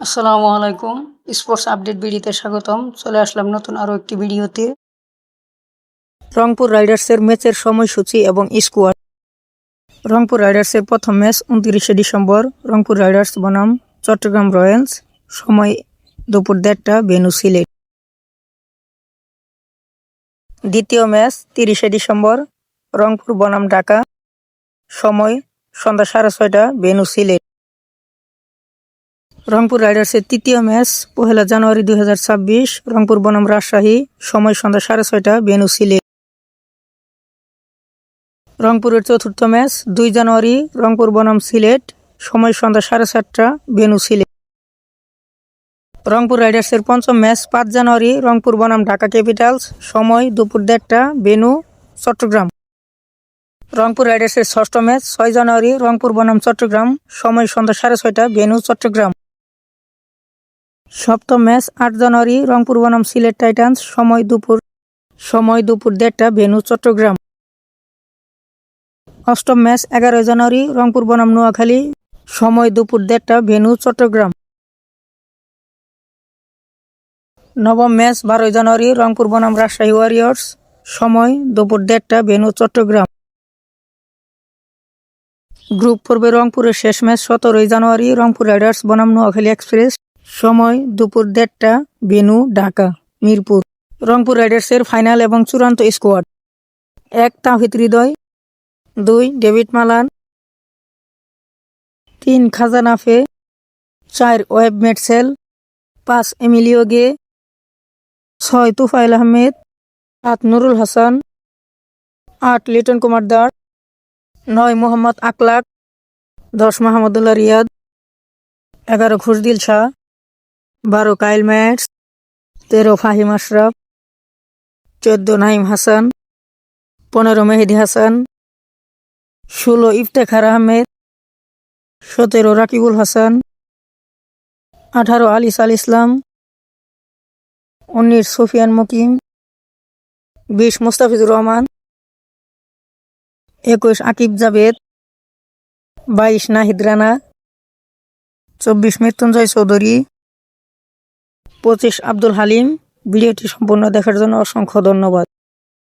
আসসালামু আলাইকুম। Sports update ভিডিওতে স্বাগতম। চলে আসলাম নতুন আরও একটি ভিডিওতে। রংপুর রাইডার্সের ম্যাচের সময়সূচি এবং স্কোয়াড। রংপুর রাইডার্সের প্রথম ম্যাচ উনত্রিশে ডিসেম্বর। রংপুর রাইডার্স বনাম চট্টগ্রাম রয়্যালস। সময় দুপুর দেড়টা বেনু সিলেট। দ্বিতীয় ম্যাচ তিরিশে ডিসেম্বর। রংপুর বনাম ঢাকা। সময় সন্ধ্যা সাড়ে ছয়টা বেনু সিলেট। রংপুর রাইডার্সের তৃতীয় ম্যাচ, পহেলা জানুয়ারি দু হাজার ছাব্বিশ, রংপুর বনাম রাজশাহী, সময় সন্ধ্যা সাড়ে ছয়টা, বেনু সিলেট রংপুরের চতুর্থ ম্যাচ, দুই জানুয়ারি, রংপুর বনাম সিলেট, সময় সন্ধ্যা সাড়ে সাতটা, বেনু সিলেট রংপুর রাইডার্সের পঞ্চম ম্যাচ, পাঁচ জানুয়ারি, রংপুর বনাম ঢাকা ক্যাপিটালস, সময় দুপুর দেড়টা, বেনু, চট্টগ্রাম। রংপুর রাইডার্সের ষষ্ঠ ম্যাচ, ছয় জানুয়ারি, রংপুর বনাম চট্টগ্রাম, সময় সন্ধ্যা সাড়ে ছয়টা, বেনু, চট্টগ্রাম। সপ্তম ম্যাচ আট জানুয়ারি, রংপুর বনাম সিলেট টাইটান্স, সময় দুপুর সময় দুপুর দেড়টা, ভেনু, চট্টগ্রাম। অষ্টম ম্যাচ এগারো জানুয়ারি, রংপুর বনাম নোয়াখালী, সময় দুপুর দেড়টা, ভেনু, চট্টগ্রাম। নবম ম্যাচ বারোই জানুয়ারি, রংপুর বনাম রাজশাহী ওয়ারিয়র্স, সময় দুপুর দেড়টা, ভেনু, চট্টগ্রাম। গ্রুপ পর্বে রংপুরের শেষ ম্যাচ সতেরোই জানুয়ারি, রংপুর রাইডার্স বনাম নোয়াখালী এক্সপ্রেস। সময়, দুপুর দেড়টা, বেনু, ঢাকা, মিরপুর। রংপুর রাইডার্সের ফাইনাল এবং চূড়ান্ত স্কোয়াড। এক, তাহিদ হৃদয়। দুই, ডেভিড মালান। তিন খাজানাফে চার, ওয়েব মেটসেল। পাঁচ, এমিলিও গে। ছয় তুফাইল আহমেদ। সাত, নুরুল হাসান। আট, লিটন কুমার দাস। নয়, মোহাম্মদ আকলাক। দশ, মাহমুদুল্লাহ রিয়াদ। এগারো, খুশদিল শাহ। বারো কাইল ম্যাটস তেরো ফাহিম আশরাফ, চোদ্দ নাইম হাসান, পনেরো মেহেদি হাসান, ষোলো ইফতেখার আহমেদ, সতেরো রাকিবুল হাসান, আঠারো আলিস আল ইসলাম, উনিশ সুফিয়ান মুকিম, বিশ মুস্তাফিজুর রহমান, একুশ আকিব জাবেদ বাইশ নাহিদ রানা, চব্বিশ মৃত্যুঞ্জয় চৌধুরী পঁচিশ আব্দুল হালিম। ভিডিওটি সম্পূর্ণ দেখার জন্য অসংখ্য ধন্যবাদ।